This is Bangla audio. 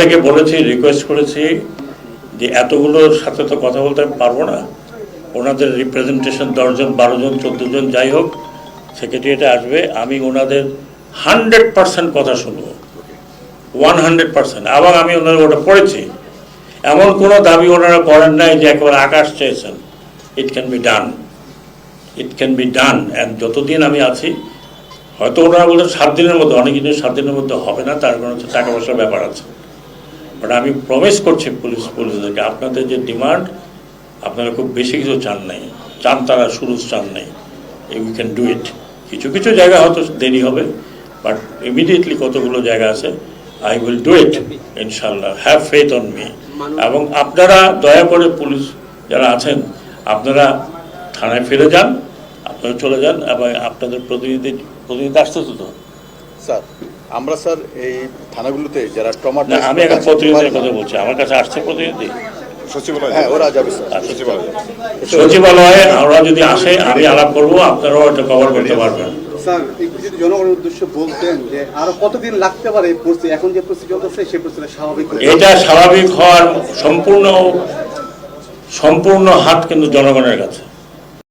থেকে বলেছি রিকোয়েস্ট করেছি যে এতগুলোর সাথে তো কথা বলতে আমি পারব না। ওনাদের রিপ্রেজেন্টেশন দশজন বারো জন যাই হোক সেক্রেটারিয়েটে আসবে, আমি ওনাদের হান্ড্রেড পার্সেন্ট কথা শুনব। ওয়ান হান্ড্রেড পার্সেন্ট এবং আমি ওনাদের ওটা পড়েছি। এমন কোনো দাবি ওনারা করেন নাই যে একেবারে আকাশ চেয়েছেন। It can be done it can be done and যতদিন আমি আছি, হয়তো ওনারা বলছেন সাত দিনের মধ্যে, অনেক কিছু সাত দিনের মধ্যে হবে না, তার কারণ হচ্ছে টাকা পয়সার ব্যাপার আছে। বাট আমি প্রমিস করছি পুলিশ, পুলিশদেরকে, আপনাদের যে ডিমান্ড আপনারা খুব বেশি কিছু চান নাই। চান তারা শুরু চান নাই। উই ক্যান ডু ইট কিছু কিছু জায়গা হয়তো দেরি হবে বাট ইমিডিয়েটলি কতগুলো জায়গা আছে আই উইল ডু ইট ইনশাল্লাহ হ্যাভ ফেথ অন মি এবং আপনারা দয়া করে পুলিশ যারা আছেন, আপনারা থানায় ফিরে যান, আপনারা চলে যান, এবং আপনাদের প্রতিনিধি প্রতিনিধি আসতেছে তো। স্যার আমরা স্যার এই থানাগুলোতে যারা ট্রমা না আমি এখন প্রতিনিধির কথা বলছি। আমার কাছে আসছে প্রতিনিধি? সচিবালয়। হ্যাঁ ওরা যাবে স্যার। আচ্ছা, সচিবালয়। সচিবালয়ে আমরা যদি আসে আমি আলাপ করব আপনারাও এটা কভার করতে পারবেন। স্যার একটু যদি জনগণের উদ্দেশ্যে বলতেন যে আরও কতদিন লাগতে পারে পরিস্থিতি? এখন যে পরিস্থিতি চলতেছে সেই পরিস্থিতি স্বাভাবিক এটা স্বাভাবিক হওয়ার সম্পূর্ণ সম্পূর্ণ হাত কিন্তু জনগণের কাছে।